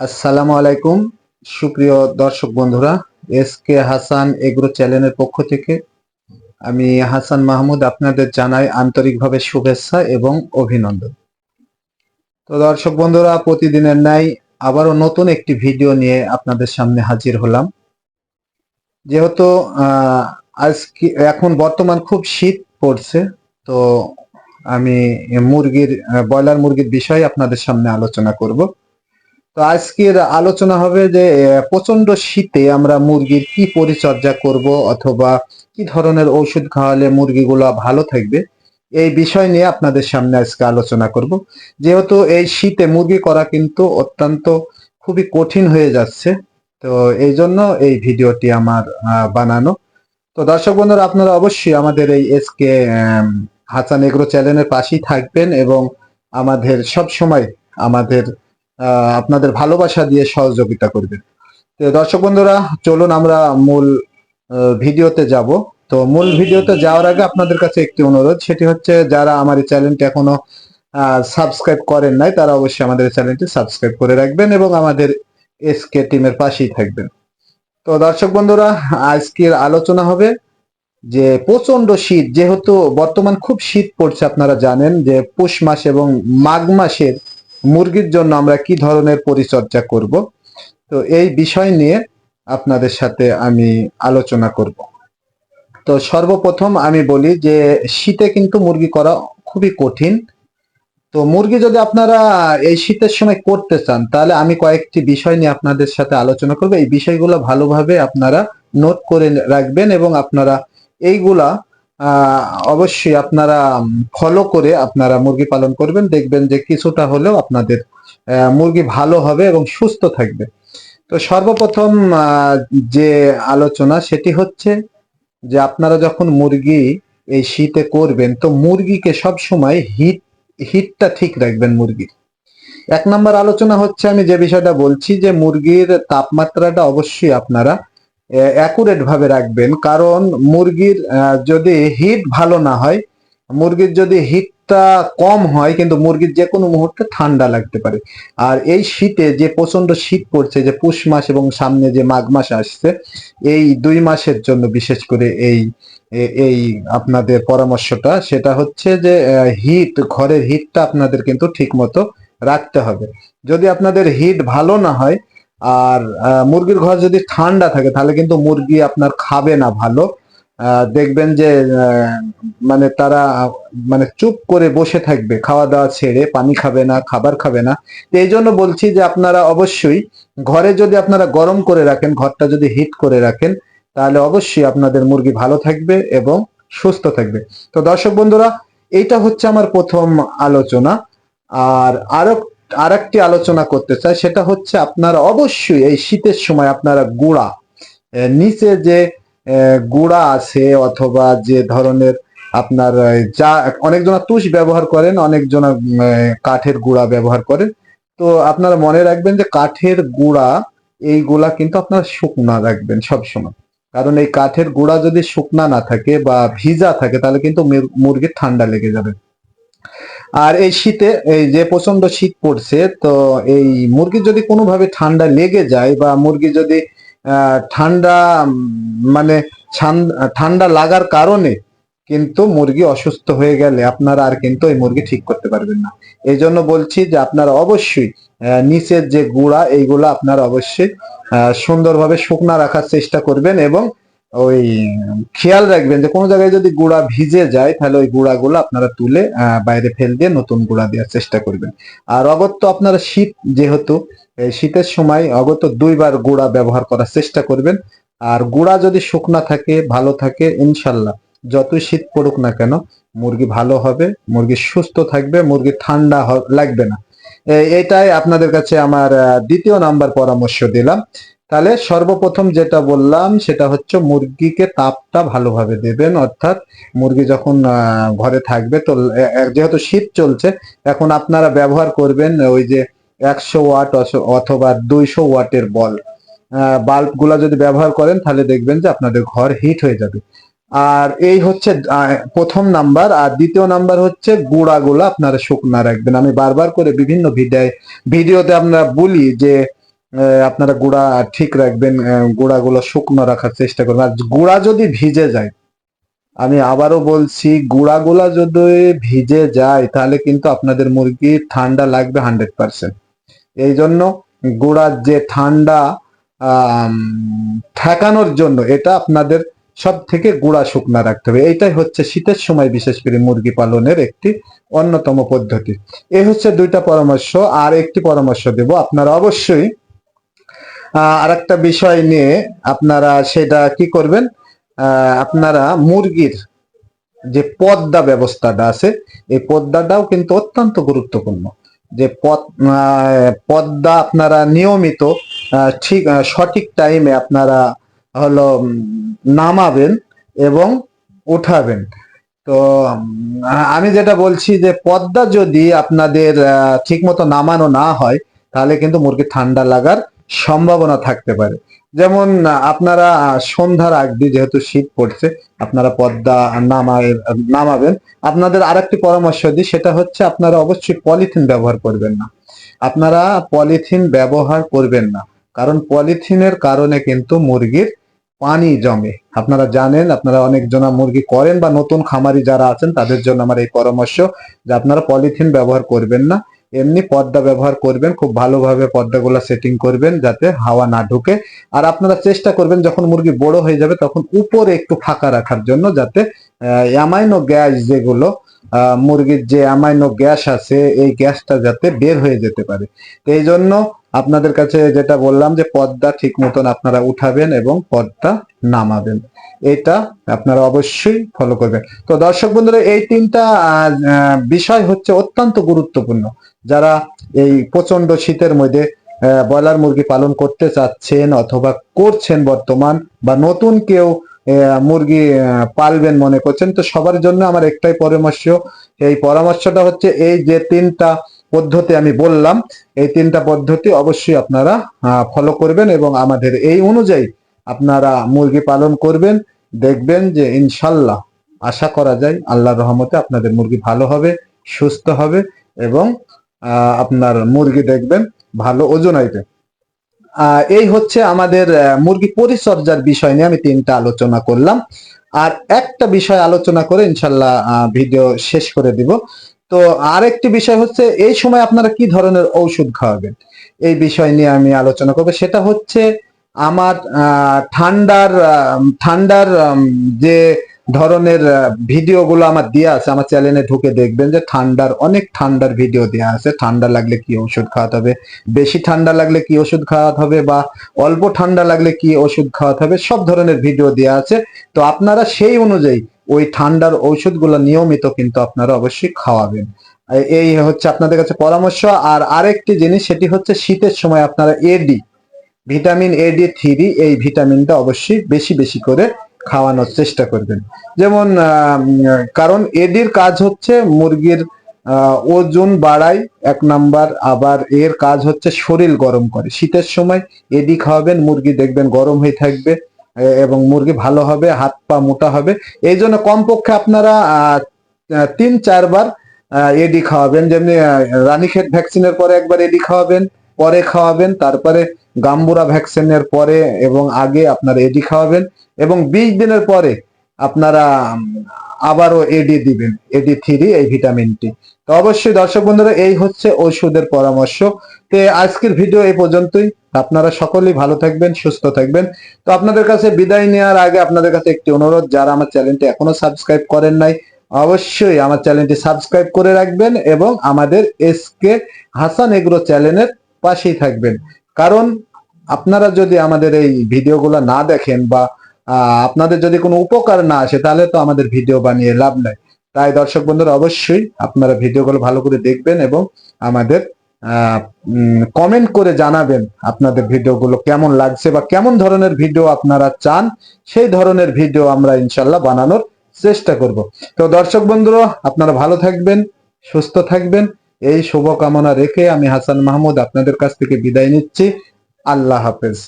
আসসালামু আলাইকুম। সুপ্রিয় দর্শক বন্ধুরা, এস কে হাসান এগ্রো চ্যানেলের পক্ষ থেকে আমি হাসান মাহমুদ আপনাদের জানাই আন্তরিকভাবে শুভেচ্ছা এবং অভিনন্দন। তো দর্শক বন্ধুরা, প্রতিদিনের ন্যায় আবারও নতুন একটি ভিডিও নিয়ে আপনাদের সামনে হাজির হলাম। যেহেতু আজকে, এখন বর্তমান খুব শীত পড়ছে, তো আমি মুরগির, ব্রয়লার মুরগির বিষয়ে আপনাদের সামনে আলোচনা করব। তো আজকের আলোচনা হবে যে প্রচণ্ড শীতে আমরা মুরগির কি পরিচর্যা করব অথবা কি ধরনের ওষুধ খাওয়ালে মুরগিগুলো ভালো থাকবে, এই বিষয় নিয়ে আপনাদের সামনে আজকে আলোচনা করব। যেহেতু এই শীতে মুরগি করা কিন্তু অত্যন্ত খুবই কঠিন হয়ে যাচ্ছে, তো এই জন্য এই ভিডিওটি আমার বানানো। তো দর্শক বন্ধুরা, আপনারা অবশ্যই আমাদের এই এসকে হাসান এগ্রো চ্যানেলের পাশেই থাকবেন এবং আমাদের সব সময় আমাদের আপনাদের ভালোবাসা দিয়ে সহযোগিতা করবেন। তো দর্শক বন্ধুরা, চলুন আমরা মূল ভিডিওতে যাব। তো মূল ভিডিওতে যাওয়ার আগে আপনাদের কাছে একটি অনুরোধ, সেটি হচ্ছে যারা আমার এই চ্যানেলটি এখনও সাবস্ক্রাইব করেন নাই, তারা অবশ্যই আমাদের চ্যানেলটি সাবস্ক্রাইব করে রাখবেন এবং আমাদের এসকে টিমের পাশেই থাকবেন। তো দর্শক বন্ধুরা, আজকের আলোচনা হবে যে প্রচণ্ড শীত, যেহেতু বর্তমান খুব শীত পড়ছে, আপনারা জানেন যে পৌষ মাস এবং মাঘ মাসের মুরগির জন্য আমরা কি ধরনের পরিচর্যা করব? তো এই বিষয় নিয়ে আপনাদের সাথে আমি আলোচনা করব। তো সর্বপ্রথম আমি বলি যে শীতে কিন্তু মুরগি করা খুবই কঠিন। তো মুরগি যদি আপনারা এই শীতের সময় করতে চান, তাহলে আমি কয়েকটি বিষয় নিয়ে আপনাদের সাথে আলোচনা করব। এই বিষয়গুলো ভালোভাবে আপনারা নোট করে রাখবেন এবং আপনারা এইগুলা অবশ্যই আপনারা ফলো করে আপনারা মুরগি পালন করবেন, দেখবেন যে কিছুটা হলেও আপনাদের মুরগি ভালো হবে এবং সুস্থ থাকবে। তো সর্বপ্রথম যে আলোচনা সেটি হচ্ছে যে আপনারা যখন মুরগি এই শীতে করবেন, তো মুরগিকে সব সময় হিট হিটটা ঠিক রাখবেন মুরগির। এক নম্বর আলোচনা হচ্ছে, আমি যে বিষয়টা বলছি যে মুরগির তাপমাত্রাটা অবশ্যই আপনারা অ্যাকুরেট ভাবে রাখবেন। কারণ মুরগির যদি হিট ভালো না হয়, মুরগির যদি হিটটা কম হয়, কিন্তু মুরগির যে কোনো মুহূর্তে ঠান্ডা লাগতে পারে। আর এই শীতে যে প্রচণ্ড শীত পড়ছে, যে পুষ মাস এবং সামনে যে মাঘ মাস আসছে, এই দুই মাসের জন্য বিশেষ করে এই এই আপনাদের পরামর্শটা, সেটা হচ্ছে যে হিট ঘরের হিটটা আপনাদের কিন্তু ঠিক মতো রাখতে হবে। যদি আপনাদের হিট ভালো না হয় আর মুরগির ঘর যদি ঠান্ডা থাকে, তাহলে কিন্তু মুরগি আপনার খাবে না ভালো। দেখবেন যে মানে তারা মানে চুপ করে বসে থাকবে, খাওয়া দাওয়া ছেড়ে, পানি খাবে না, খাবার খাবে না। তো এই জন্য বলছি যে, আপনারা অবশ্যই ঘরে যদি আপনারা গরম করে রাখেন, ঘরটা যদি হিট করে রাখেন, তাহলে অবশ্যই আপনাদের মুরগি ভালো থাকবে এবং সুস্থ থাকবে। তো দর্শক বন্ধুরা, এইটা হচ্ছে আমার প্রথম আলোচনা। আর আরও আরেকটি আলোচনা করতে চাই, সেটা হচ্ছে আপনারা অবশ্যই এই শীতের সময় আপনারা গুঁড়া নিচে যে গুঁড়া আছে অথবা যে ধরনের আপনার যা অনেকজনা তুষ ব্যবহার করেন, অনেকজনা কাঠের গুঁড়া ব্যবহার করেন। তো আপনারা মনে রাখবেন যে কাঠের গুঁড়া, এইগুলা কিন্তু আপনারা শুকনা রাখবেন সবসময়। কারণ এই কাঠের গুঁড়া যদি শুকনা না থাকে বা ভিজা থাকে, তাহলে কিন্তু মুরগির ঠান্ডা লেগে যাবে। আর এই শীতে, এই যে প্রচণ্ড শীত পড়ছে, তো এই মুরগির যদি কোনোভাবে ঠান্ডা লেগে যায় বা মুরগি যদি ঠান্ডা মানে ঠান্ডা লাগার কারণে কিন্তু মুরগি অসুস্থ হয়ে গেলে আপনারা আর কিন্তু এই মুরগি ঠিক করতে পারবেন না। এই জন্য বলছি যে আপনারা অবশ্যই নিচের যে গুঁড়া, এইগুলো আপনারা অবশ্যই সুন্দরভাবে শুকনা রাখার চেষ্টা করবেন এবং ওই খেয়াল রাখবেন যে কোনো জায়গায় যদি গুঁড়া ভিজে যায়, তাহলে ওই গুঁড়াগুলো আপনারা তুলে বাইরে ফেল দিয়ে নতুন গুঁড়া দেওয়ার চেষ্টা করবেন। আর অগত্য আপনারা শীত যেহেতু শীতের সময় অগত দুইবার গুঁড়া ব্যবহার করার চেষ্টা করবেন। আর গুঁড়া যদি শুকনা থাকে, ভালো থাকে, ইনশাল্লাহ, যতই শীত পড়ুক না কেন, মুরগি ভালো হবে, মুরগি সুস্থ থাকবে, মুরগি ঠান্ডা লাগবে না। এটাই আপনাদের কাছে আমার দ্বিতীয় নাম্বার পরামর্শ দিলাম। তাহলে সর্বপ্রথম যেটা বললাম, সেটা হচ্ছে মুরগিকে তাপটা ভালোভাবে দেবেন। অর্থাৎ মুরগি যখন ঘরে থাকবে, তো যেহেতু শীত চলছে, এখন আপনারা ব্যবহার করবেন ওই যে একশো ওয়াট অথবা দুইশো ওয়াটের বল। বাল্বগুলা যদি ব্যবহার করেন, তাহলে দেখবেন যে আপনাদের ঘর হিট হয়ে যাবে। আর এই হচ্ছে প্রথম নাম্বার। আর দ্বিতীয় নাম্বার হচ্ছে গুঁড়াগুলো আপনারা শুকনা রাখবেন। আমি বারবার করে বিভিন্ন ভিডিও ভিডিওতে আমরা বলি যে আপনারা গুঁড়া ঠিক রাখবেন গুঁড়াগুলো শুকনো রাখার চেষ্টা করবেন। আর গুঁড়া যদি ভিজে যায়, আমি আবারও বলছি, গুঁড়াগুলা যদি ভিজে যায়, তাহলে কিন্তু আপনাদের মুরগি ঠান্ডা লাগবে হান্ড্রেড পার্সেন্ট। এই জন্য গুঁড়ার যে ঠান্ডা ঠেকানোর জন্য, এটা আপনাদের সব থেকে গুঁড়া শুকনা রাখতে হবে। এইটাই হচ্ছে শীতের সময়, বিশেষ করে মুরগি পালনের একটি অন্যতম পদ্ধতি। এই হচ্ছে দুইটা পরামর্শ, আর একটি পরামর্শ দেব। আপনারা অবশ্যই আর একটা বিষয় নিয়ে আপনারা সেটা কি করবেন? আপনারা মুরগির যে পদ্মা ব্যবস্থাটা আছে, এই পদ্মাটাও কিন্তু অত্যন্ত গুরুত্বপূর্ণ। যে পদ- পদ্মা আপনারা নিয়মিত ঠিক সঠিক টাইমে আপনারা হলো নামাবেন এবং উঠাবেন। তো আমি যেটা বলছি যে পদ্মা যদি আপনাদের ঠিক মতো নামানো না হয়, তাহলে কিন্তু মুরগি ঠান্ডা লাগার সম্ভাবনা থাকতে পারে। যেমন আপনারা সন্ধ্যার আগ দিয়ে যেহেতু শীত পড়ছে, আপনারা পদ্মা নামায়, নামাবেন। আপনাদের আরেকটি পরামর্শ দিই, সেটা হচ্ছে আপনারা অবশ্যই পলিথিন ব্যবহার করবেন না। আপনারা পলিথিন ব্যবহার করবেন না, কারণ পলিথিনের কারণে কিন্তু মুরগির পানি জমে। আপনারা জানেন, আপনারা অনেক জনা মুরগি করেন বা নতুন খামারি যারা আছেন, তাদের জন্য আমার এই পরামর্শ যে আপনারা পলিথিন ব্যবহার করবেন না। এমনি পর্দা ব্যবহার করবেন, খুব ভালোভাবে পর্দাগুলো সেটিং করবেন যাতে হাওয়া না ঢুকে। আর আপনারা চেষ্টা করবেন যখন মুরগি বড় হয়ে যাবে তখন উপরে একটু ফাঁকা রাখার জন্য যাতে অ্যামাইনো গ্যাস যেগুলো মুরগির যে অ্যামাইনো গ্যাস আছে, এই গ্যাসটা যাতে বের হয়ে যেতে পারে। এই জন্য আপনাদের কাছে যেটা বললাম যে, পদ্মা ঠিক মতন আপনারা উঠাবেন এবং পর্দা নামাবেন। এটা আপনারা অবশ্যই ফলো করবেন। তো দর্শক বন্ধুরা, এই তিনটা বিষয় হচ্ছে অত্যন্ত গুরুত্বপূর্ণ। যারা এই প্রচণ্ড শীতের মধ্যে ব্রয়লার মুরগি পালন করতে চাচ্ছেন অথবা করছেন বর্তমান বা নতুন কেউ মুরগি পালবেন মনে করছেন। তো সবার জন্য আমার একটাই পরামর্শ, এই পরামর্শটা হচ্ছে এই যে তিনটা পদ্ধতি আমি বললাম, এই তিনটা পদ্ধতি অবশ্যই আপনারা ফলো করবেন এবং আমাদের এই অনুযায়ী আপনারা মুরগি পালন করবেন, দেখবেন যে ইনশাল্লাহ আশা করা যায় আল্লাহর রহমতে আপনাদের মুরগি ভালো হবে, সুস্থ হবে এবং আপনার মুরগি দেখবেন ভালো ওজন আইবে। এই হচ্ছে আমাদের মুরগি পরিচর্যার বিষয় নিয়ে আমি তিনটা আলোচনা করলাম। আর একটা বিষয় আলোচনা করে ইনশাল্লাহ ভিডিও শেষ করে দিব। তো আরেকটি বিষয় হচ্ছে, এই সময় আপনারা কি ধরনের ঔষধ খাওয়াবেন? এই বিষয় নিয়ে আমি আলোচনা করব। সেটা হচ্ছে আমার ঠান্ডার ঠান্ডার যে ধরনের ভিডিওগুলো আমার দেওয়া আছে, আমার চ্যানেলে ঢুকে দেখবেন যে ঠান্ডার, অনেক ঠান্ডার ভিডিও দেওয়া আছে। ঠান্ডা লাগলে কি ওষুধ খাওয়াতে হবে, বেশি ঠান্ডা লাগলে কি ওষুধ খাওয়াতে হবে বা অল্প ঠান্ডা লাগলে কি ওষুধ খাওয়াতে হবে, সব ধরনের ভিডিও দেওয়া আছে। তো আপনারা সেই অনুযায়ী ওই ঠান্ডার ঔষধগুলো নিয়মিত কিন্তু আপনারা অবশ্যই খাওয়াবেন। এই হচ্ছে আপনাদের কাছে পরামর্শ। আর আরেকটি জিনিস, সেটি হচ্ছে শীতের সময় আপনারা A D vitamin A D three এই ভিটামিনটা অবশ্যই বেশি বেশি করে খাওয়ানোর চেষ্টা করবেন। যেমন কারণ এডির কাজ হচ্ছে মুরগির ওজন বাড়ায়, এক নাম্বার। আবার এর কাজ হচ্ছে শরীর গরম করে। শীতের সময় এডি খাওয়াবেন, মুরগি দেখবেন গরম হয়ে থাকবে এবং মুরগি ভালো হবে, হাত পা মোটা হবে। এই জন্য কমপক্ষে আপনারা তিন, চারবার এডি খাওয়াবেন। যেমনি রানীক্ষেত ভ্যাকসিনের পরে একবার এডি খাওয়াবেন, পরে খাওয়াবেন, তারপরে গাম্বুরা ভ্যাকসিনের পরে এবং আগে আপনারা এডি খাওয়াবেন এবং বিশ দিনের পরে আপনারা আবারও এডি দিবেন, এডি থ্রি এই ভিটামিনটি তো অবশ্যই দর্শক বন্ধুরা, এই হচ্ছে ওষুধের পরামর্শ। তো আজকের ভিডিও এই পর্যন্তই। আপনারা সকলেই ভালো থাকবেন, সুস্থ থাকবেন। তো আপনাদের কাছে বিদায় নেওয়ার আগে আপনাদের কাছে একটি অনুরোধ, যারা আমার চ্যানেলটি এখনও সাবস্ক্রাইব করেন নাই, অবশ্যই আমার চ্যানেলটি সাবস্ক্রাইব করে রাখবেন এবং আমাদের এসকে হাসান এগ্রো চ্যানেলের পাশেই থাকবেন। কারণ আপনারা যদি আমাদের এই ভিডিওগুলো না দেখেন বা আপনাদের যদি কোনো উপকার না আসে, তাহলে তো আমাদের ভিডিও বানিয়ে লাভ নাই। তাই দর্শক বন্ধুরা, অবশ্যই আপনারা ভিডিওগুলো ভালো করে দেখবেন এবং আমাদের কমেন্ট করে জানাবেন আপনাদের ভিডিওগুলো কেমন লাগছে বা কেমন ধরনের ভিডিও আপনারা চান। সেই ধরনের ভিডিও আমরা ইনশাল্লাহ বানানোর চেষ্টা করব। তো দর্শক বন্ধুরা, আপনারা ভালো থাকবেন, সুস্থ থাকবেন। এই শুভকামনা রেখে আমি হাসান মাহমুদ আপনাদের কাছ থেকে বিদায় নিচ্ছি। আল্লাহ হাফেজ।